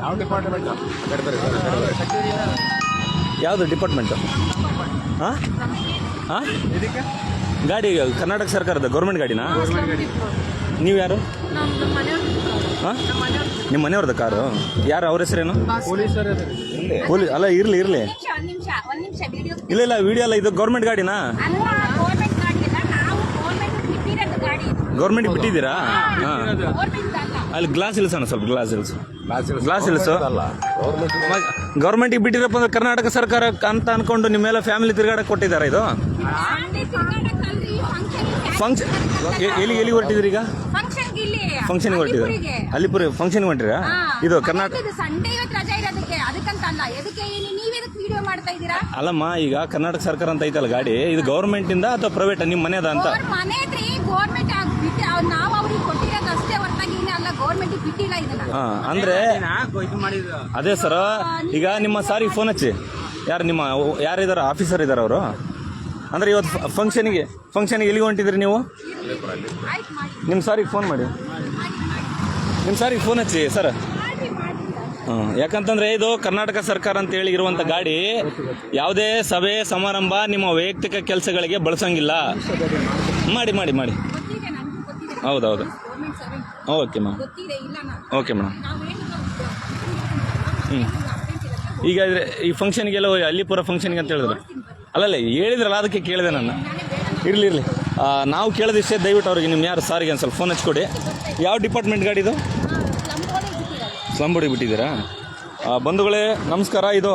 ಯಾವ ಡಿಪಾರ್ಟ್ಮೆಂಟ್ ಯಾವುದು ಡಿಪಾರ್ಟ್ಮೆಂಟು ಹಾಂ? ಹಾಂ? ಇದಕ್ಕೆ ಗಾಡಿ ಕರ್ನಾಟಕ ಸರ್ಕಾರದ ಗೌರ್ಮೆಂಟ್ ಗಾಡಿನಾ? ನೀವು ಯಾರು? ಹಾಂ? ನಿಮ್ಮ ಮನೆಯವ್ರದ್ದು ಕಾರು? ಯಾರು ಅವ್ರ ಹೆಸರೇನು? ಪೊಲೀಸ್ ಅಲ್ಲ ಇರಲಿ ಇರಲಿ. ನಿಮಿಷ ನಿಮಿಷ ಒಂದ್ ನಿಮಿಷ ವಿಡಿಯೋ ಇಲ್ಲ ಇಲ್ಲ ವಿಡಿಯೋ ಅಲ್ಲ ಇದು ಗೌರ್ಮೆಂಟ್ ಗಾಡಿನಾ ಅಲ್ಲ ಗೌರ್ಮೆಂಟ್ ಗಾಡಿ ಅಲ್ಲ ನಾವು ಗೌರ್ಮೆಂಟ್ ಬಿಟ್ಟಿರೋದು ಗಾಡಿ ಗೌರ್ಮೆಂಟ್ ಬಿಟ್ಟಿದ್ದೀರಾ? ಹಾಂ. ಅಲ್ಲ ಗ್ಲಾಸ್ ಇಳಿಸೋಣ ಸ್ವಲ್ಪ ಗ್ಲಾಸ್ ಇಳಿಸು ಗ್ಲಾಸ್ ಇಳಿಸು ಗೌರ್ಮೆಂಟ್ ಗೌರ್ಮೆಂಟಿಗೆ ಬಿಟ್ಟಿರಪ್ಪ ಅಂದ್ರೆ ಕರ್ನಾಟಕ ಸರ್ಕಾರ ಅಂತ ಅನ್ಕೊಂಡು ನಿಮ್ಮೆಲ್ಲ ಫ್ಯಾಮಿಲಿ ತಿರುಗಾಡಕ್ಕೆ ಕೊಟ್ಟಿದ್ದಾರೆ ಇದು? ಫಂಕ್ಷನ್ ಫಂಕ್ಷನ್ ಎಲ್ಲಿ ಎಲ್ಲಿ ಹೊರಟಿದ್ರಿ ಈಗ? ಫಂಕ್ಷನ್ ಇಲ್ಲಿ ಫಂಕ್ಷನ್ಗೆ ಹೊರಟಿದ್ದಾರೆ. ಅಲ್ಲಿಪುರ ಫಂಕ್ಷನ್ಗೆ ಹೊಂಟಿರಾ ಇದು ಕರ್ನಾಟಕ ಅಲ್ಲಮ್ಮ ಈಗ ಕರ್ನಾಟಕ ಸರ್ಕಾರ ಅಂತ ಐತಲ್ಲ ಗಾಡಿ ಇದು ಗೌರ್ಮೆಂಟಿಂದ ಅಥವಾ ಪ್ರೈವೇಟ್ ನಿಮ್ಮ ಅದ ಅಂತ? ನಾವು ಅವ್ರಿಗೆ ಕೊಟ್ಟಿರೋದು ಅಷ್ಟೇ ಹೊರತಾಗಿ ಅಲ್ಲ ಗೌರ್ಮೆಂಟ್ ಬಿಟ್ಟಿಲ್ಲ ಇದನ್ನ. ಹಾ ಅಂದ್ರೆ ಅದೇ ಸರ್ ಈಗ ನಿಮ್ಮ ಸಾರಿಗೆ ಫೋನ್ ಹಚ್ಚಿ. ಯಾರು ನಿಮ್ಮ ಯಾರಿದಾರ ಆಫೀಸರ್ ಇದಾರ? ಅವರು. ಅಂದ್ರೆ ಇವತ್ತು ಫಂಕ್ಷನಿಗೆ ಫಂಕ್ಷನ್ಗೆ ಎಲ್ಲಿಗೆ ಹೊಂಟಿದ್ರಿ ನೀವು? ನಿಮ್ಮ ಸಾರಿಗೆ ಫೋನ್ ಮಾಡಿ. ನಿಮ್ಮ ಸಾರಿಗೆ ಫೋನ್ ಹಚ್ಚಿ ಸರ್. ಹಾಂ. ಯಾಕಂತಂದ್ರೆ ಇದು ಕರ್ನಾಟಕ ಸರ್ಕಾರ ಅಂತ ಹೇಳಿ ಇರುವಂತ ಗಾಡಿ ಯಾವುದೇ ಸಭೆ ಸಮಾರಂಭ ನಿಮ್ಮ ವೈಯಕ್ತಿಕ ಕೆಲಸಗಳಿಗೆ ಬಳಸಂಗಿಲ್ಲ. ಮಾಡಿ ಮಾಡಿ ಮಾಡಿ. ಹೌದೌದು. ಓಕೆ ಮ್ಯಾಮ್ ಓಕೆ ಮೇಡಮ್ ಹ್ಞೂ ಈಗ ಇದ್ರೆ ಈ ಫಂಕ್ಷನ್ಗೆಲ್ಲ ಅಲ್ಲಿಪುರ ಫಂಕ್ಷನ್ಗೆ ಅಂತ ಹೇಳಿದ್ರು. ಅಲ್ಲಲ್ಲ, ಹೇಳಿದ್ರಲ್ಲ, ಅದಕ್ಕೆ ಕೇಳಿದೆ ನಾನು. ಇರಲಿ ಇರಲಿ. ನಾವು ಕೇಳಿದಷ್ಟೇ ದಯವಿಟ್ಟು ಅವ್ರಿಗೆ ನಿಮ್ಮ ಯಾರು ಸಾರಿಗೆ ಸ್ವಲ್ಪ ಫೋನ್ ಹಚ್ಕೊಡಿ. ಯಾವ ಡಿಪಾರ್ಟ್ಮೆಂಟ್ ಗಾಡಿ ಇದು? ಸ್ಲಂಬೋಡಿ ಬಿಟ್ಟಿದ್ದೀರಾ? ಬಂಧುಗಳೇ, ನಮಸ್ಕಾರ, ಇದು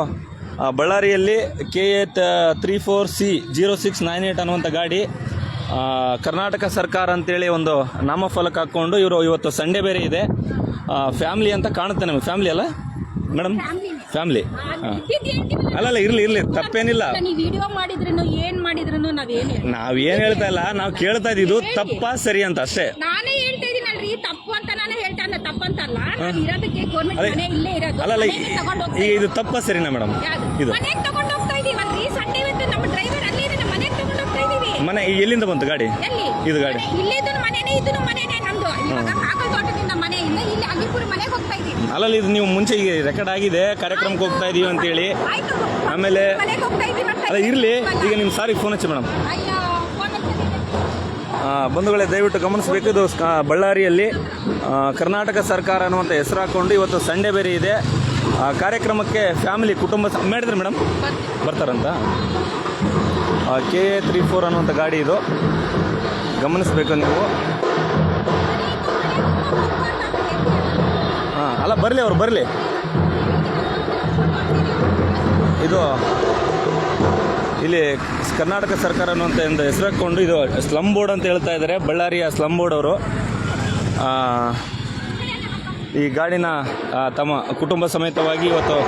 ಬಳ್ಳಾರಿಯಲ್ಲಿ K A three four C zero six nine eight ಅನ್ನುವಂಥ ಗಾಡಿ. ಕರ್ನಾಟಕ ಸರ್ಕಾರ ಅಂತೇಳಿ ಒಂದು ನಾಮಫಲಕ ಹಾಕ್ಕೊಂಡು ಇವರು ಇವತ್ತು ಸಂಡೇ ಬೇರೆ ಇದೆ. ಫ್ಯಾಮ್ಲಿ ಅಂತ ಕಾಣುತ್ತೆ ನಮಗೆ. ಫ್ಯಾಮ್ಲಿ ಅಲ್ಲ? ಮೇಡಮ್? ಫ್ಯಾಮ್ಲಿ. ಅಲ್ಲ ಅಲ್ಲಲ್ಲ ಇರ್ಲಿ ಇರ್ಲಿ. ತಪ್ಪೇನಿಲ್ಲ. ನೀವು ಏನ್ ಹೇಳ್ತಾ ಇಲ್ಲ ನಾವು ಕೇಳ್ತಾ ಇದ್ದು ತಪ್ಪ ಸರಿ ಅಂತ ಅಷ್ಟೇ. ಅಲ್ಲಲ್ಲ ಈಗ ಇದು ತಪ್ಪ ಸರಿನಾ ಮೇಡಮ್? ಇದು. ಮನೆ ಈಗ ಎಲ್ಲಿಂದ ಬಂತು ಗಾಡಿ? ಎಲ್ಲಿ? ಇದು ಗಾಡಿ. ಅಲ್ಲಲ್ಲಿ ಮನೆನೇ ಇದನ್ನು ಮನೆನೇ ನಮ್ದು. ಇವಾಗ ಕಾಕಲ್ ತೋಟದಿಂದ ಮನೆ ಇಲ್ಲ ಇಲ್ಲಿ ಅಗ್ಗಿಪುರ ಮನೆಗೆ ಹೋಗ್ತಾ ಇದೀವಿ ಅಲ್ಲಲ್ಲ ಇದು ನೀವು ಮುಂಚೆ ಈಗ ರೆಕಾರ್ಡ್ ಆಗಿದೆ ಕಾರ್ಯಕ್ರಮಕ್ಕೆ ಹೋಗ್ತಾ ಇದೀವಿ ಅಂತೇಳಿ. ಆಯ್ತು. ಆಮೇಲೆ ಮನೆಗೆ ಹೋಗ್ತಾ ಇದೀವಿ ಅಂತ ಅಲ್ಲ ಇರಲಿ. ಈಗ ನಿಮ್ಮ ಸಾರಿಗೆ ಫೋನ್ ಹಚ್ಚಿ ಮೇಡಮ್. ಅಯ್ಯೋ ಫೋನ್ ಹಚ್ಚಿದ್ದೀನಿ. ಬಂಧುಗಳೇ ದಯವಿಟ್ಟು ಗಮನಿಸಬೇಕು ಇದು ಬಳ್ಳಾರಿಯಲ್ಲಿ ಕರ್ನಾಟಕ ಸರ್ಕಾರ ಅನ್ನುವಂಥ ಹೆಸರು ಹಾಕೊಂಡು ಇವತ್ತು ಸಂಡೇ ಬೇರೆ ಇದೆ. ಕಾರ್ಯಕ್ರಮಕ್ಕೆ ಫ್ಯಾಮಿಲಿ ಕುಟುಂಬ ಮಾಡಿದ್ರೆ ಮೇಡಮ್ ಬರ್ತಾರಂತ? ಕೆ ಎ ತ್ರೀ ಫೋರ್ ಅನ್ನುವಂಥ ಗಾಡಿ ಇದು. ಗಮನಿಸಬೇಕು ನೀವು. ಹಾಂ, ಅಲ್ಲ, ಬರಲಿ ಅವರು, ಬರಲಿ. ಇದು, ಇಲ್ಲಿ ಕರ್ನಾಟಕ ಸರ್ಕಾರ ಅನ್ನುವಂಥ ಒಂದು ಹೆಸರು ಹಾಕ್ಕೊಂಡು ಇದು ಸ್ಲಮ್ ಬೋರ್ಡ್ ಅಂತ ಹೇಳ್ತಾ ಇದ್ದಾರೆ, ಬಳ್ಳಾರಿಯ ಸ್ಲಮ್ ಬೋರ್ಡ್ ಅವರು. ಈ ಗಾಡಿನ ತಮ್ಮ ಕುಟುಂಬ ಸಮೇತವಾಗಿ ಇವತ್ತು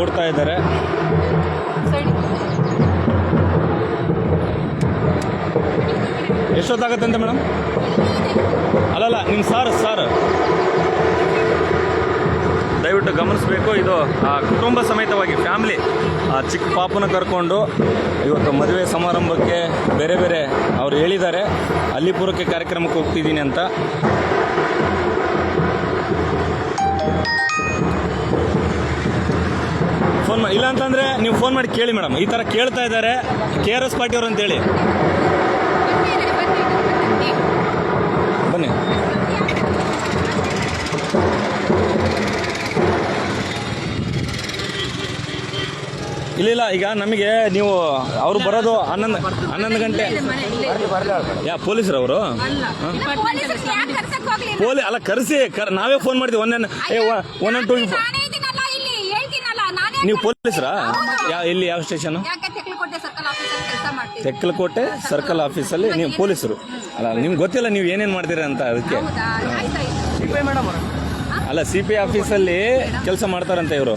ಓಡ್ತಾ ಇದ್ದಾರೆ. ಎಷ್ಟೊತ್ತಾಗತ್ತೆ ಅಂತ ಮೇಡಮ್? ಅಲ್ಲಲ್ಲ ನಿಮ್ಮ ಸಾರು ಸಾರು. ದಯವಿಟ್ಟು ಗಮನಿಸಬೇಕು ಇದು ಆ, ಕುಟುಂಬ ಸಮೇತವಾಗಿ ಫ್ಯಾಮ್ಲಿ. ಚಿಕ್ಕ ಪಾಪನ ಕರ್ಕೊಂಡು ಇವತ್ತು ಮದುವೆ ಸಮಾರಂಭಕ್ಕೆ ಬೇರೆ ಬೇರೆ ಅವ್ರು ಹೇಳಿದ್ದಾರೆ. ಅಲ್ಲಿಪುರಕ್ಕೆ ಕಾರ್ಯಕ್ರಮಕ್ಕೆ ಹೋಗ್ತಿದ್ದೀನಿ ಅಂತ. ಫೋನ್ ಮಾಡಿ ಇಲ್ಲ ಅಂತಂದರೆ ನೀವು ಫೋನ್ ಮಾಡಿ ಕೇಳಿ ಮೇಡಮ್. ಈ ಥರ ಕೇಳ್ತಾ ಇದ್ದಾರೆ ಕೆ ಆರ್ ಎಸ್ ಪಾರ್ಟಿಯವರು ಅಂತೇಳಿ ಬನ್ನಿ ಇಲ್ಲ ಇಲ್ಲ ಈಗ ನಮಗೆ ನೀವು ಅವರು ಬರೋದು ಹನ್ನೊಂದು ಹನ್ನೊಂದು ಗಂಟೆ. ಯಾ ಪೊಲೀಸರು ಅವರು? ಪೊಲೀಸ್ ಯಾಕ್ ಕರ್ಸಕ್ ಹೋಗ್ಲಿ? ಪೊಲೀ ಅಲ್ಲ ಕರೆಸಿ ಕರ್ ನಾವೇ ಫೋನ್ ಮಾಡ್ತೀವಿ ಒನ್ ಏ ಒನ್ ಟು ನಾನೇ ಇದೀನಲ್ಲ ಇಲ್ಲಿ, ಹೇಳ್ತೀನಲ್ಲ, ನಾನೇ ನೀವು ಪೊಲೀಸರಾ? ಯಾ ಇಲ್ಲಿ ಯಾವ ಸ್ಟೇಷನು ತೆಕ್ಕಲಕೋಟೆ ಸರ್ಕಲ್ ಆಫೀಸಲ್ಲಿ ನೀವು ಪೊಲೀಸರು. ಅಲ್ಲ ನಿಮ್ಗೆ ಗೊತ್ತಿಲ್ಲ ನೀವು ಏನೇನು ಮಾಡ್ತೀರಾ ಅಂತ ಅದಕ್ಕೆ. ಅಲ್ಲ ಸಿ ಪಿ ಆಫೀಸಲ್ಲಿ ಕೆಲಸ ಮಾಡ್ತಾರಂತೆ ಇವರು.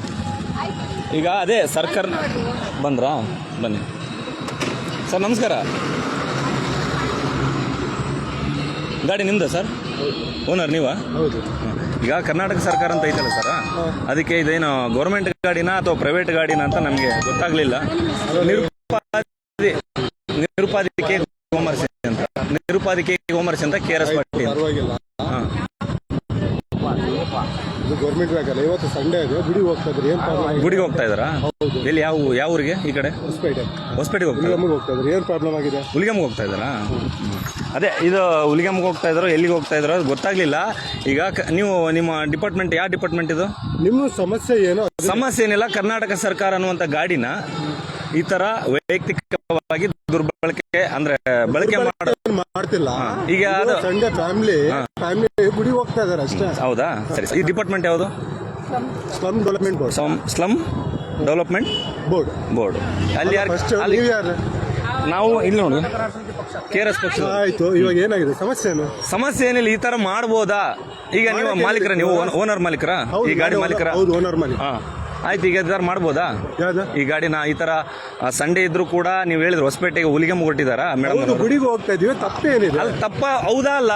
ಈಗ ಅದೇ ಸರ್ಕಾರ ಬಂದ್ರಾ? ಬನ್ನಿ. ಸರ್ ನಮಸ್ಕಾರ. ಗಾಡಿ ನಿಮ್ದ ಸರ್? ಓನರ್ ನೀವಾ? ಹೌದು. ಈಗ ಕರ್ನಾಟಕ ಸರ್ಕಾರ ಅಂತ ಐತಲ್ಲ ಸರ್? ಅದಕ್ಕೆ ಇದೇನು ಗೌರ್ಮೆಂಟ್ ಗಾಡಿನ ಅಥವಾ ಪ್ರೈವೇಟ್ ಗಾಡಿನ ಅಂತ ನಮಗೆ ಗೊತ್ತಾಗ್ಲಿಲ್ಲ. ನಿರುಪಾದಿ ನಿರುಪಾದಿಕೆ ಹೋಮರ್ಸಿ ಅಂತ. ನಿರುಪಾದಿಕೆ ಹೋಮರ್ಸಿ ಅಂತ K R S Patil. Government vehicle ಇವತ್ತು ಸಂಡೇ ಇದೆ ಗುಡಿಗೆ ಹೋಗ್ತಾ ಇದ್ರಿ. ಏನ್ ಪ್ರಾಬ್ಲಮ್ ಗುಡಿಗೆ ಹೋಗ್ತಾ ಇದ್ದಾರಾ? ಎಲ್ಲಿ ಯಾವ ಯಾವ ಊರಿಗೆ ಈ ಕಡೆ? ಹೊಸಪೇಟೆ. ಹೊಸಪೇಟೆಗೆ ಹೋಗ್ತಾ ಹೋಗ್ತಾ ಇದ್ರಿ ಏನ್ ಪ್ರಾಬ್ಲಮ್ ಆಗಿದೆ? ಹುಲಿಗಮ್ಗೆ ಹೋಗ್ತಾ ಇದ್ದಾರಾ? ಅದೇ ಇದು ಹುಲಿಗಮ್ಗೆ ಹೋಗ್ತಾ ಇದ್ದಾರೋ ಎಲ್ಲಿಗೆ ಹೋಗ್ತಾ ಇದ್ದಾರೋ ಅದು ಗೊತ್ತಾಗ್ಲಿಲ್ಲ. ಈಗ ಕ- ನೀವು ನಿಮ್ಮ ಡಿಪಾರ್ಟ್ಮೆಂಟ್ ಯಾವ ಡಿಪಾರ್ಟ್ಮೆಂಟ್ ಇದು? ನಿಮ್ಮ ಸಮಸ್ಯೆ ಏನು? ಸಮಸ್ಯೆ ಏನಿಲ್ಲ ಕರ್ನಾಟಕ ಸರ್ಕಾರ ಅನ್ನುವಂಥ ಗಾಡಿನ ಈ ತರ ವೈಯಕ್ತಿಕವಾಗಿ ದುರ್ಬಳಕೆ ಅಂದ್ರೆ ಬಳಕೆ ಮಾಡ ಮಾಡ್ತಿಲ್ಲ. ಈಗ ಸಂಡೇ ಫ್ಯಾಮಿಲಿ ಫ್ಯಾಮಿಲಿ ಗುಡಿ ಹೋಗ್ತಾ ಇದಾರೆ ಅಷ್ಟೇ. ಹೌದಾ? ಸರಿ ಈ ಡಿಪಾರ್ಟ್ಮೆಂಟ್ ಯಾವುದು? Slum development board slum development board board ಅಲ್ಲಿ ಯಾರು ಫಸ್ಟ್ ಅಲ್ಲಿ ಯಾರು ನಾವು ಇಲ್ಲಿ ನೋಡಿ. ಕೆ ಆರ್ ಎಸ್ ಪಕ್ಷ ಆಯ್ತು ಇವಾಗ ಏನಾಗಿದೆ? ಸಮಸ್ಯೆ ಏನು? ಸಮಸ್ಯೆ ಏನಿಲ್ಲ ಈ ತರ ಮಾಡ್ಬೋದಾ? ಈಗ ನೀವು ಮಾಲೀಕರ ನೀವು ಓನರ್ ಮಾಲೀಕರ? ಈ ಗಾಡಿ ಮಾಲೀಕರ? ಹೌದು ಓನರ್ ಮಾಲೀಕ. ಹಾ. ಆಯ್ತು ಈಗ ಇದಾರು ಮಾಡ್ಬೋದಾ? ಯಾವ್ದು? ಈ ಗಾಡಿನ ಈ ತರ ಸಂಡೇ ಇದ್ರು ಕೂಡ ನೀವು ಹೇಳಿದ್ರು ಹೊಸಪೇಟೆಗೆ ಹುಲಿಗಮ್ಮ ಕೊಟ್ಟಿದಾರ ಮೇಡಮ್ ಹೌದು ಗುಡಿಗೆ ಹೋಗ್ತಾ ಇದೀವಿ ತಪ್ಪೇನಿದೆ. ಅಲ್ಲಿ ತಪ್ಪ ಹೌದಾ ಅಲ್ಲ?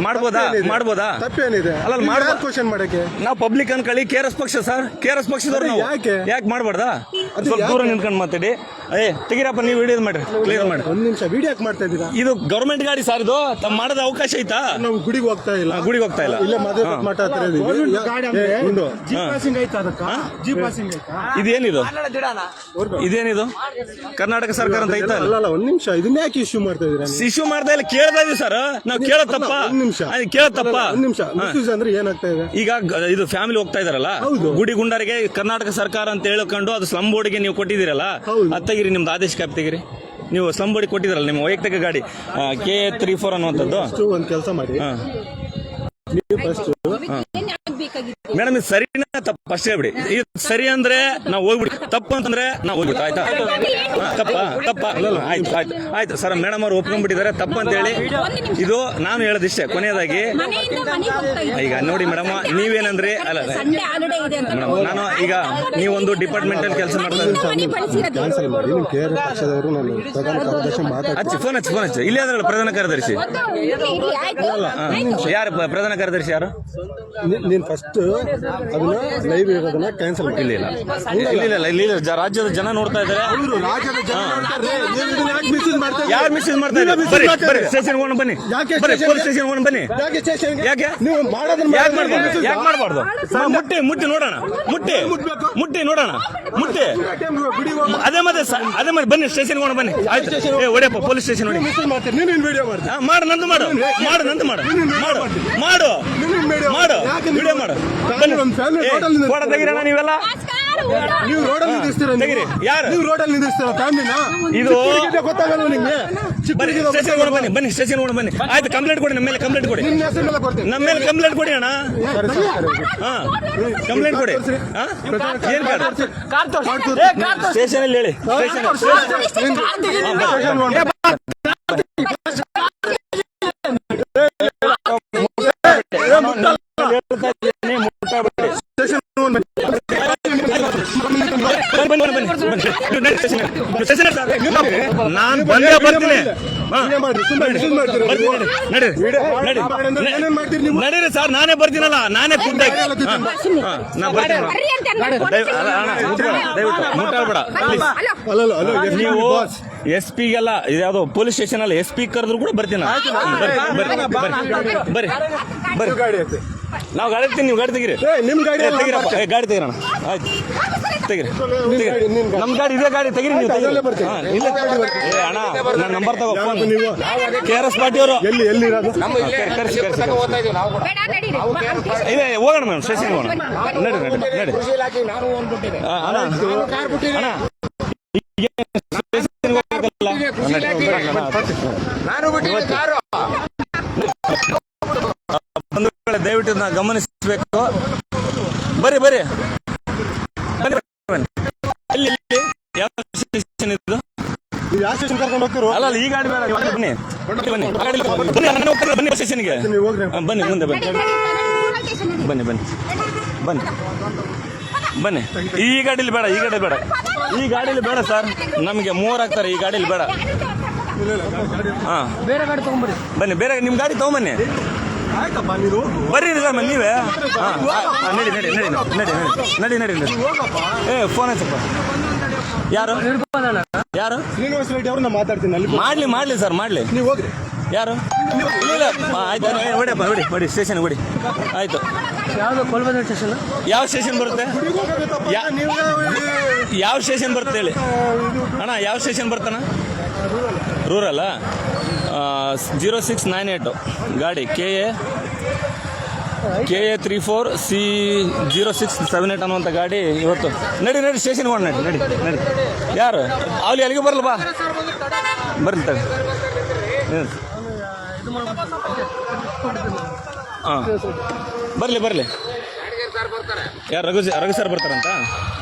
ಮಾಡ್ಬೋದಾ? ತಪ್ಪೇನಿದೆ? ಮಾಡ್ಬೋದಾ? ತಪ್ಪೇನಿದೆ. ಅಲ್ಲ, ಮಾಡ್ಬೋದು ಮಾಡ್ಬೋ- ಕ್ವಶನ್ ಮಾಡಕ್ಕೆ? ನಾವು ಪಬ್ಲಿಕ್ ಅನ್ಕೊಳ್ಳಿ ಕೆ ಆರ್ ಎಸ್ ಪಕ್ಷ ಸರ್ ಕೆ ಆರ್ ಎಸ್ ಪಕ್ಷದವ್ರು ನಾವು. ಯಾಕೆ? ಯಾಕೆ ಮಾಡ್ಬಾರ್ದಾ? ಅದು ಸ್ವಲ್ಪ ದೂರ ಯಾಕೆ? ನಿಂತ್ಕೊಂಡು ಮಾತಾಡಿ. ಏ ತೆಗಿರಪ್ಪ ನೀವು ವಿಡಿಯೋ ಮಾಡ್ರಿ. ಕ್ಲಿಯರ್ ಮಾಡಿ. ಒಂದ್ ನಿಮಿಷ ವಿಡಿಯೋ ಯಾಕೆ ಮಾಡ್ತಾ ಇದ್ದೀರಾ? ಇದು ಗೌರ್ಮೆಂಟ್ ಗಾಡಿ ಸರ್ ಇದು. ತಮ್ಮ ಮಾಡೋದ ಅವಕಾಶ ಐತಾ? ನಾವು ಗುಡಿಗೆ ಹೋಗ್ತಾ ಇಲ್ಲ. ಗುಡಿಗೆ ಹೋಗ್ತಾ ಇಲ್ಲ. ಇಲ್ಲೇ ಮದುವೆ ಹಾ. ಮಾತಾಡ್ತಾ ಇದೀವಿ. ಗಾಡಿ ಅಂದ್ರೆ ಜಿ ಪಾಸಿಂಗ್ ಐತ ಅದಕ್ಕ? ಜಿ ಪಾಸಿಂಗ್ ಐತಾ ಇದೇನಿದು? ಇದೇನಿದು? ಕರ್ನಾಟಕ ಸರ್ಕಾರ ಅಂತ ಐತಾ ಅಲ್ಲ ಅಲ್ಲ ಒಂದ್ ನಿಮಿಷ. ಇದನ್ನ ಯಾಕೆ ಇಶ್ಯೂ ಮಾಡ್ತಾ ಇದೀರಾ ನೀವು? ಇಶ್ಯೂ ಮಾಡ್ತಾ ಇಲ್ಲ ಕೇಳ್ತಾ ಇದೀವಿ ಸರ್ ನಾವು ಕೇಳೋ ತಪ್ಪ ಒಂದ್ ನಿಮಿಷ. ಕೇಳೋದ್ ತಪ್ಪ ಒಂದ್ ನಿಮಿಷ. ಮಿಸ್ಯೂಸ್ ಅಂದ್ರೆ ಏನಾಗ್ತಾ ಇದೆ? ಈಗ ಇದು ಫ್ಯಾಮಿಲಿ ಹೋಗ್ತಾ ಇದಾರಲ್ಲ? ಹೌದು. ಗುಡಿ ಗುಂಡರಿಗೆ ಕರ್ನಾಟಕ ಸರ್ಕಾರ ಅಂತ ಹೇಳ್ಕೊಂಡು ಅದು ಸ್ಲಂ ಬೋರ್ಡ್ಗೆ ನೀವು ಕೊಟ್ಟಿದ್ದೀರಲ್ಲ? ಹೌದು. ತೆಗಿರಿ ನಿಮ್ದು ಆದೇಶ ಕಾಪ್ತಿಗಿರಿ ನೀವು ಸ್ಲಮ್ ಕೊಟ್ಟಿದ್ರಲ್ಲ ನಿಮ್ಮ ವೈಯಕ್ತಿಕ ಗಾಡಿ ಕೆ ತ್ರೀ ಫೋರ್ ಅನ್ನುವಂಥದ್ದು? ಫಸ್ಟ್ ಒಂದ್ ಕೆಲಸ ಮಾಡಿ. ಹಾ. ನೀವು ಫಸ್ಟ್ ಮೇಡಮ್ ಇದು ಸರಿನಾ ತಪ್ಪು ಅಷ್ಟೇ ಬಿಡಿ ಇದು ಸರಿ ಅಂದ್ರೆ ನಾವು ಹೋಗ್ಬಿಡಿ. ತಪ್ಪು ಅಂತಂದ್ರೆ ನಾವು ಹೋಗ್ಬಿಟ್ಟು ಆಯ್ತಾ? ತಪ್ಪ? ತಪ್ಪ? ಆಯ್ತು ಆಯ್ತು. ಆಯ್ತು ಸರ್ ಮೇಡಮ್ ಅವ್ರು ಒಪ್ಕೊಂಡ್ಬಿಟ್ಟಿದ್ದಾರೆ. ತಪ್ಪು ಅಂತ ಹೇಳಿ. ಇದು ನಾನು ಹೇಳೋದಿಷ್ಟೇ. ಕೊನೆಯದಾಗಿ. ಈಗ ನೋಡಿ ಮೇಡಮ್ ನೀವೇನಂದ್ರಿ? ಅಲ್ಲ ಸಂಡೇ ಹಾಲಿಡೇ ಇದೆ ಅಂತ ಮೇಡಮ್ ನಾನು ಈಗ ನೀವೊಂದು ಡಿಪಾರ್ಟ್ಮೆಂಟ್ ಅಲ್ಲಿ ಕೆಲಸ ಮಾಡ್ತಾ ಇದ್ದೀರಿ. ಮನೆ ಬಳಸಿರೋದು ಕ್ಯಾನ್ಸಲ್ ಮಾಡಿ ನಿಮ್ ಕೆ ಆರ್ ಪಕ್ಷದವರು ನಾನು ಪ್ರಧಾನ ಕಾರ್ಯದರ್ಶಿ ಮಾತಾಡ್ತೀನಿ ಹಚ್ಚಿ ಫೋನ್ ಹಚ್ಚಿ ಫೋನ್ ಹಚ್ಚಿ. ಇಲ್ಲೇ ಅದ್ರಲ್ಲ ಪ್ರಧಾನ ಕಾರ್ಯದರ್ಶಿ. ಯಾರು ಪ್ರಧಾನ ಕಾರ್ಯದರ್ಶಿ ಯಾರು? ನೀನ್ ಫಸ್ಟ್ ಅದನ್ನ ಲೈವ್ ಇರೋದನ್ನ ಕ್ಯಾನ್ಸಲ್ ಮಾಡಿ. ಇಲ್ಲ ಇಲ್ಲ ಇಲ್ಲ ಇಲ್ಲ ಇಲ್ಲ ಇಲ್ಲ ರಾಜ್ಯದ ಜನ ನೋಡ್ತಾ ಇದ್ದಾರೆ? ಯಾರು ಮಿಸ್ಯೂಸ್ ಮಾಡ್ತಾ ಇದ್ದಾರೆ? ಬರ್ರಿ ಇದ್ದೀರಾ? ಸ್ಟೇಷನ್ ಹೋಗೋಣ ಬನ್ನಿ ಪೊಲೀಸ್ ಸ್ಟೇಷನ್ ಹೋಗೋಣ ಬನ್ನಿ. ಯಾಕೆ ನೀವು ಮಾಡೋದನ್ನ ಯಾಕೆ ಮಾಡೋದನ್ನ ಯಾಕೆ ಮಾಡಬಾರ್ದು? ಮುಟ್ಟಿ ಮುಟ್ಟಿ ನೋಡೋಣ. ಮುಟ್ಟಿ? ಮುಟ್ಟಿ. ನೋಡೋಣ. ಮುಟ್ಟಿ. ಅದೇ ಮತ್ತೆ ಅದೇ ಮತ್ತೆ ಬನ್ನಿ ಸ್ಟೇಷನ್ ಹೋಗೋಣ ಬನ್ನಿ. ಆಯ್ತು. ಏ ಹೊಡಿಯಪ್ಪ ಪೊಲೀಸ್ ಸ್ಟೇಷನ್ ನೋಡಿ. ನೀನು ವಿಡಿಯೋ ಹಾ, ಮಾಡು ನಂದು ಮಾಡು. ಮಾಡು ನಂದು ಮಾಡು. ಮಾಡು. ಮಾಡು. ಮಾಡು. ವಿಡಿಯೋ ಮಾಡು. ಫ್ಯಾಮಿಲಿ ಫೋಟೋ ತೆಗೀರಣ್ಣ ನೀವೆಲ್ಲ. ನೀವು ರೋಡಲ್ಲಿ ನಿಂದಿಸ್ತೀರ ತೆಗಿರಿ ಯಾರು? ನೀವು ರೋಡಲ್ಲಿ ನಿಂದಿಸ್ತೀರ ಫ್ಯಾಮಿಲಿನ ಇದು- ಗೊತ್ತಾಗಲ್ಲ ನಿಮ್ಗೆ ಸ್ಟೇಷನ್ ಹೋಗೋಣ ಬನ್ನಿ ಬನ್ನಿ ಸ್ಟೇಷನ್ ಹೋಗೋಣ ಬನ್ನಿ ಆಯ್ತು ಕಂಪ್ಲೇಂಟ್ ಕೊಡಿ ನಮ್ಮ ಮೇಲೆ ಕಂಪ್ಲೇಂಟ್ ಕೊಡಿ ನಿನ್ನ ಹೆಸರು ಮೇಲೆ ಕೊಡ್ತೀನಿ ನಮ್ಮ ಮೇಲೆ ಕಂಪ್ಲೇಂಟ್ ಕೊಡಿ ಅಣ್ಣ. ಹಾ ಕಂಪ್ಲೇಂಟ್ ಕೊಡಿ? ಏನ್ ಸ್ಟೇಷನ್ ಅಲ್ಲಿ ಹೇಳಿ ಸ್ಟೇಷನ್ ನಾನು ಬಂದೇ ಬರ್ತೀನಿ ಹಾ. ಏನೇ ಮಾಡ್ರಿ ಸುಮ್ಮನೆ ಮಿಸ್ಯೂಸ್ ಮಾಡ್ತೀರ ಬರ್ತೀನಿ, ನೀವು. ನಡಿ, ನಡಿ, ವಿಡಿಯೋ ನಡಿ. ಮಾಡಿದ್ರೆ ಏನೇನ್ ಬಂದೇ ಬರ್ತೀನಿ ನಡೀರಿ ಸರ್ ನಾನೇ ಬರ್ತೀನಲ್ಲ ನಾನೇ ಖುದ್ದಾಗಿ ಅಣ್ಣ, ದಯವಿಟ್ಟು ನೀವು ಎಸ್ ಪಿಗೆಲ್ಲ ಇದ್ಯಾವುದೋ ಪೊಲೀಸ್ ಸ್ಟೇಷನ್ ಅಲ್ಲಿ ಎಸ್ ಪಿ ಕರೆದ್ರು ಕೂಡ ಬರ್ತೀನಿ ನಾನು. ಬರ್ರಿ ನಾವು ಗಾಡಿ ನೀವು ಗಾಡಿ ತೆಗಿರಿ ಏ ನಿಮ್ ಗಾಡಿ ಗಾಡಿ ತೆಗಿರೋಣ ಆಯ್ತು ತೆಗಿರಿ. ನಿನ್ ಗಾಡಿ, ಇದೇ ಗಾಡಿ ತೆಗಿರಿ ನೀವು ತೆಗಿರಿ. ಅದರಲ್ಲೇ ಬರ್ತೀನಿ. ಹಾ, ಇಲ್ಲ. ಅಣ್ಣ ನನ್ನ ನಂಬರ್ ತಗೋ phone. K R S party ಅವರು ಎಲ್ಲಿ ಎಲ್ಲಿ ಇರೋದು ಕರೆಸಿ ಕರೆಸಿ ಬೇಡ ನಡೀರಿ. ಇದೆ ಹೋಗೋಣ. ಮೇಡಮ್ ಸ್ಟೇಷನ್ ಹೋಗೋಣ. ನಡಿ ನಡಿ ನಡಿ ಅಣ್ಣ. ಅಣ್ಣ. ಬಂಧುಗಳೇ ದಯವಿಟ್ಟು ನಾ ಗಮನಿಸಬೇಕು. ಬರ್ರಿ ಬರ್ರಿ ಸ್ಟೇಷನ್ ಕರ್ಕೊಂಡು ಹೋಗ್ತಿರು? ಅಲ್ಲ ಅಲ್ಲ ಈ ಗಾಡಿ ಬೇಡ ಬನ್ನಿ. ಬನ್ನಿ ಬನ್ನಿ ಬನ್ನಿ ನಾನು ಹೋಗ್ತೀನಿ, ಬನ್ನಿ ಸ್ಟೇಷನ್ಗೆ ಬನ್ನಿ ಮುಂದೆ ಬನ್ನಿ. ನಡಿ, ನಡಿ, ನಡಿ, ನಡಿ. ಬನ್ನಿ ಬನ್ನಿ. ಬನ್ನಿ. ಬನ್ನಿ. ಈ ಗಾಡಿಲಿ ಬೇಡ ಈ ಗಾಡಿ ಬೇಡ. ಈ ಗಾಡೀಲಿ ಬೇಡ ಸರ್ ನಮಗೆ ಮೂವರು ಆಗ್ತಾರೆ ಈ ಗಾಡಿಲಿ ಬೇಡ. ಹಾಂ. ಬೇರೆ ಗಾಡಿ ತಗೊಂಡ್ಬರಿ ಬನ್ನಿ ಬೇರೆ ನಿಮ್ಮ ಗಾಡಿ ತಗೊಂಬನ್ನಿ. ಆಯ್ತಪ್ಪ ಬರ್ರಿ ಸರ್ ನೀವೇ. ಹಾಂ ಹಾ, ನಡಿ ನಡಿ ನಡಿ ನಡಿ ನಡಿ ನಡಿ ನಡಿ ಏ ಫೋನ್ ಹಚ್ಚಪ್ಪ. ಯಾರು? ಯಾರು? ಶ್ರೀನಿವಾಸ ರೆಡ್ಡಿ ಅವ್ರನ್ನ ಮಾತಾಡ್ತೀನಿ ಅಲ್ಲಿ ಮಾಡ್ಲಿ ಮಾಡ್ಲಿ ಸರ್, ಮಾಡ್ಲಿ. ನೀವು ಹೋಗ್ರಿ ಯಾರು ಹೊಡಿಯಪ್ಪ ಹೊಡಿ ಹೊಡಿ ಸ್ಟೇಷನ್ ಹೊಡಿ ಆಯ್ತು ಯಾವುದು ಕೋಲ್ಬಂದ ಸ್ಟೇಷನ್ ಯಾವ ಸ್ಟೇಷನ್ ಬರುತ್ತೆ? ಯಾವ ಸ್ಟೇಷನ್ ಬರುತ್ತೆ ಹೇಳಿ. ಅಣ್ಣ, ಯಾವ ಸ್ಟೇಷನ್ ಬರ್ತಾನ ರೂರಲ್ಲ ಜೀರೋ ಸಿಕ್ಸ್ ನೈನ್ ಏಟು ಗಾಡಿ K A K A three four C zero six seven eight ಅನ್ನುವಂಥ ಗಾಡಿ ಇವತ್ತು. ನಡಿ ನಡಿ ಸ್ಟೇಷನ್ ಮಾಡಿ ನಡಿ ನಡಿ ನಡಿ. ಯಾರು? ಅವ್ಲಿ ಅಲ್ಲಿಗೆ ಬರಲ್ಲ ಬಾ. ಬರ್ಲಿ ತಗ ಹಾಂ. ಬರಲಿ ಬರಲಿ. ಯಾರು, ರಘು ರಘು ಸರ್ ಬರ್ತಾರಂತ?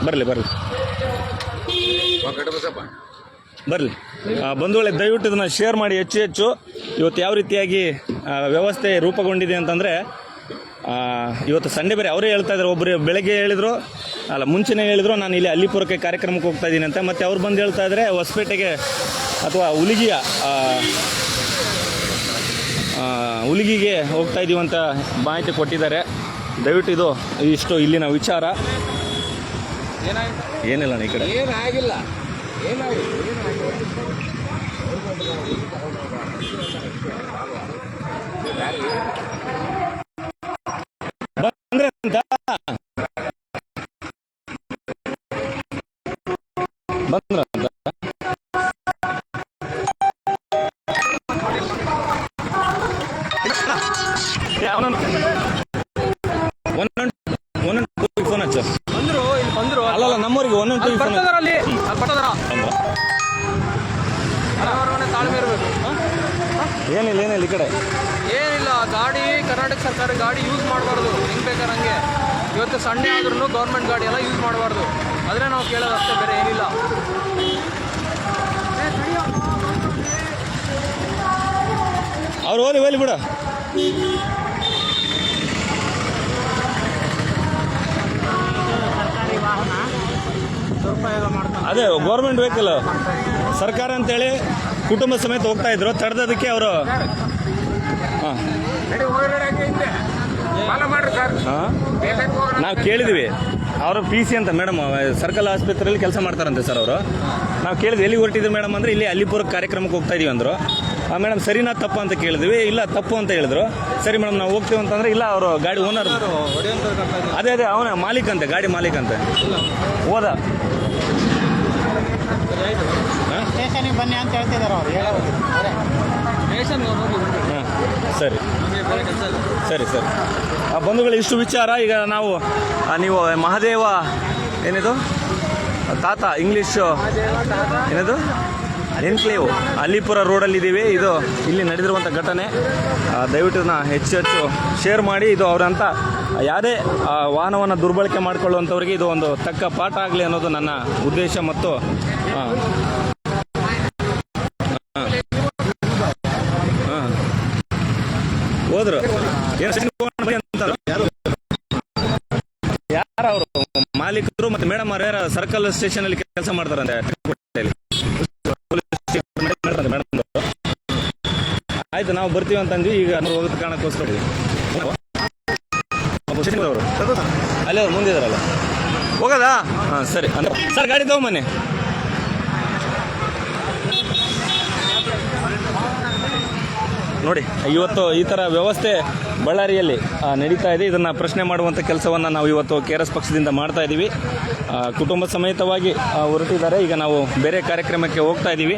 ಬರಲಿ ಬರಲಿ. ಬರಲಿ. ಬಂಧುಗಳೇ, ದಯವಿಟ್ಟು ಇದನ್ನು ಶೇರ್ ಮಾಡಿ, ಹೆಚ್ಚು ಹೆಚ್ಚು. ಇವತ್ತು ಯಾವ ರೀತಿಯಾಗಿ ವ್ಯವಸ್ಥೆ ರೂಪುಗೊಂಡಿದೆ ಅಂತಂದರೆ ಇವತ್ತು ಸಂಡೆ ಬೇರೆ ಅವರೇ ಹೇಳ್ತಾ ಇದ್ದಾರೆ ಒಬ್ಬರು ಬೆಳಗ್ಗೆ ಹೇಳಿದ್ರು, ಅಲ್ಲ, ಮುಂಚೆನೇ ಹೇಳಿದ್ರು, ನಾನು ಇಲ್ಲಿ ಅಲ್ಲಿಪುರಕ್ಕೆ ಕಾರ್ಯಕ್ರಮಕ್ಕೆ ಹೋಗ್ತಾ ಇದ್ದೀನಿ ಅಂತ, ಮತ್ತೆ ಅವ್ರು ಬಂದು ಹೇಳ್ತಾ ಇದ್ದಾರೆ ಹೊಸಪೇಟೆಗೆ ಅಥವಾ ಹುಲಿಗಿಯ ಹುಲಿಗಿಗೆ ಹೋಗ್ತಾ ಇದ್ದೀವಿ ಅಂತ ಮಾಹಿತಿ ಕೊಟ್ಟಿದ್ದಾರೆ. ದಯವಿಟ್ಟು ಇದು, ಇಷ್ಟು ಇಲ್ಲಿನ ವಿಚಾರ. ಏನಿಲ್ಲ ಈ ಕಡೆ. ಏನಾಗಿಲ್ಲ. ಬಂದ್ರೆ ಬಂದ್ರ ಒಂದೊಂದು ಟೂ ಫೋನ್ ಹಚ್ಚು ಬಂದ್ರು ಇಲ್ಲಿ ಬಂದ್ರು ಅಲ್ಲಲ್ಲ ನಮ್ಮೂರಿಗೆ ಒಂದೊಂದು ಟೂ ಫೋನ್ ಅಲ್ಲಿ ಬರ್ತದಾರ ತಾಳ್ಮೆ ಇರಬೇಕು ಏನಿಲ್ಲ ಏನಿಲ್ಲ ಈ ಕಡೆ ಏನಿಲ್ಲ ಗಾಡಿ, ಕರ್ನಾಟಕ ಸರ್ಕಾರ ಗಾಡಿ ಯೂಸ್ ಮಾಡಬಾರ್ದು. ಹೆಂಗ್ ಬೇಕಾದ್ರೆ ಹಂಗೆ. ಇವತ್ತು ಸಂಡೇ ಆದ್ರೂ ಗೌರ್ಮೆಂಟ್ ಗಾಡಿ ಎಲ್ಲ ಯೂಸ್ ಮಾಡಬಾರ್ದು. ಆದರೆ ನಾವು ಕೇಳೋದು ಅಷ್ಟೇ ಬೇರೆ ಏನಿಲ್ಲ. ಅವ್ರು ಹೋಲಿ ಹೋಲಿ ಬಿಡು. ಅದೇ ಗೌರ್ಮೆಂಟ್ ವೆಹಿಕಲ್ ಸರ್ಕಾರ ಅಂತೇಳಿ ಕುಟುಂಬ ಸಮೇತ ಹೋಗ್ತಾ ಇದ್ರು ತಡೆದದಕ್ಕೆ ಅವರು ನಾವು ಕೇಳಿದ್ವಿ. ಅವರು ಪಿ ಸಿ ಅಂತ ಮೇಡಮ್ ಸರ್ಕಲ್ ಆಸ್ಪತ್ರೆಯಲ್ಲಿ ಕೆಲಸ ಮಾಡ್ತಾರಂತೆ ಸರ್ ಅವರು. ನಾವು ಕೇಳಿದ್ವಿ ಎಲ್ಲಿ ಹೊರಟಿದ್ರು ಮೇಡಮ್ ಅಂದರೆ ಇಲ್ಲಿ ಅಲ್ಲಿಪುರ ಕಾರ್ಯಕ್ರಮಕ್ಕೆ ಹೋಗ್ತಾ ಇದೀವಿ ಅಂದರು. ಮೇಡಮ್ ಸರಿನಾ ತಪ್ಪು ಅಂತ ಕೇಳಿದ್ವಿ ಇಲ್ಲ ತಪ್ಪು ಅಂತ ಹೇಳಿದ್ರು. ಸರಿ ಮೇಡಮ್ ನಾವು ಹೋಗ್ತೀವಿ ಅಂತಂದ್ರೆ ಇಲ್ಲ ಅವರು ಗಾಡಿ ಓನರ್ ಅದೇ ಅದೇ ಅವನ ಮಾಲೀಕಂತೆ ಗಾಡಿ ಮಾಲೀಕ ಅಂತೆ ಹೋದ. ಸ್ಟೇಷನಿಗೆ ಬನ್ನಿ ಅಂತ ಹೇಳ್ತಿದ್ದಾರೆ ಅವ್ರು ಹೇಳೋದು ಸರಿ. ಸರಿ ಸರಿ. ಆ ಬಂಧುಗಳು ಇಷ್ಟು ವಿಚಾರ ಈಗ ನಾವು ನೀವು ಮಹಾದೇವ ಏನಿದು? ತಾತ ಇಂಗ್ಲೀಷು ಏನದು? ಎನ್ಕ್ಲೇವ್ ಅಲ್ಲಿಪುರ ರೋಡಲ್ಲಿದ್ದೀವಿ. ಇದು ಇಲ್ಲಿ ನಡೆದಿರುವಂಥ ಘಟನೆ. ಆ, ದಯವಿಟ್ಟು ಇದನ್ನ ಹೆಚ್ಚು ಹೆಚ್ಚು ಶೇರ್ ಮಾಡಿ. ಇದು ಅವರಂತ ಯಾವುದೇ ಆ, ವಾಹನವನ್ನು ದುರ್ಬಳಕೆ ಮಾಡಿಕೊಳ್ಳುವಂಥವ್ರಿಗೆ ಇದು ಒಂದು ತಕ್ಕ ಪಾಠ ಆಗಲಿ ಅನ್ನೋದು ನನ್ನ ಉದ್ದೇಶ ಮತ್ತು ಆ, ಹಾಂ ಹೋದ್ರು. ಏನು ಅಂತಾರೆ. ಯಾರು ಅವರು ಮಾಲೀಕರು ಮತ್ತೆ ಮೇಡಮ್ ಅವ್ರ ಯಾರ? ಸರ್ಕಲ್ ಸ್ಟೇಷನ್ ಅಲ್ಲಿ ಕೆಲಸ ಮಾಡ್ತಾರಂತೆ. ಆಯ್ತು ನಾವು ಬರ್ತೀವಿ ಅಂತ ಅಂದ್ವಿ ಈಗ ನಾವು ಹೋಗೋದ್ ಕಾರಣಕ್ಕೋಸ್ಕರ. ಅವರು ಅಲ್ಲೇ ಅವ್ರು ಮುಂದಿದಾರಲ್ಲ ಹೋಗದಾ ಹೋಗೋದಾ? ಹಾಂ ಸರಿ. ಅಂದ್ರೆ ಸರ್ ಗಾಡಿ ತಗೊಂಬನ್ನಿ. ನೋಡಿ, ಇವತ್ತು ಈ ಥರ ವ್ಯವಸ್ಥೆ ಬಳ್ಳಾರಿಯಲ್ಲಿ ನಡೀತಾ ಇದೆ. ಇದನ್ನು ಪ್ರಶ್ನೆ ಮಾಡುವಂಥ ಕೆಲಸವನ್ನು ನಾವು ಇವತ್ತು ಕೆ ಆರ್ ಎಸ್ ಪಕ್ಷದಿಂದ ಮಾಡ್ತಾ ಇದ್ದೀವಿ ಕುಟುಂಬ ಸಮೇತವಾಗಿ ಹೊರಟಿದ್ದಾರೆ. ಈಗ ನಾವು ಬೇರೆ ಕಾರ್ಯಕ್ರಮಕ್ಕೆ ಹೋಗ್ತಾ ಇದ್ದೀವಿ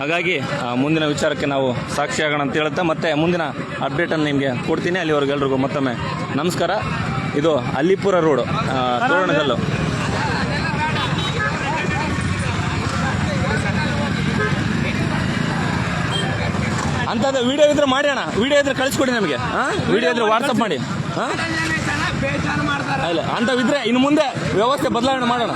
ಹಾಗಾಗಿ ಮುಂದಿನ ವಿಚಾರಕ್ಕೆ ನಾವು ಸಾಕ್ಷಿಯಾಗೋಣ ಅಂತ ಹೇಳ್ತಾ ಮತ್ತೆ ಮುಂದಿನ ಅಪ್ಡೇಟನ್ನು ನಿಮಗೆ ಕೊಡ್ತೀನಿ. ಅಲ್ಲಿವರೆಗೆಲ್ರಿಗೂ ಮತ್ತೊಮ್ಮೆ ನಮಸ್ಕಾರ. ಇದು ಅಲ್ಲಿಪುರ ರೋಡು ತೋರಣಗಲ್ಲು ಅಂಥದ್ದು ವಿಡಿಯೋ ಇದ್ರೆ ಮಾಡಿ ಅಣ್ಣ. ವಿಡಿಯೋ ಇದ್ರೆ ಕಳಿಸ್ಕೊಡಿ ನಮಗೆ. ಹಾಂ? ವಿಡಿಯೋ ಇದ್ರೆ ವಾಟ್ಸಪ್ ಮಾಡಿ. ಹಾಂ? ಇಲ್ಲ ಅಂಥವಿದ್ರೆ ಇನ್ನು ಮುಂದೆ ವ್ಯವಸ್ಥೆ ಬದಲಾವಣೆ ಮಾಡೋಣ.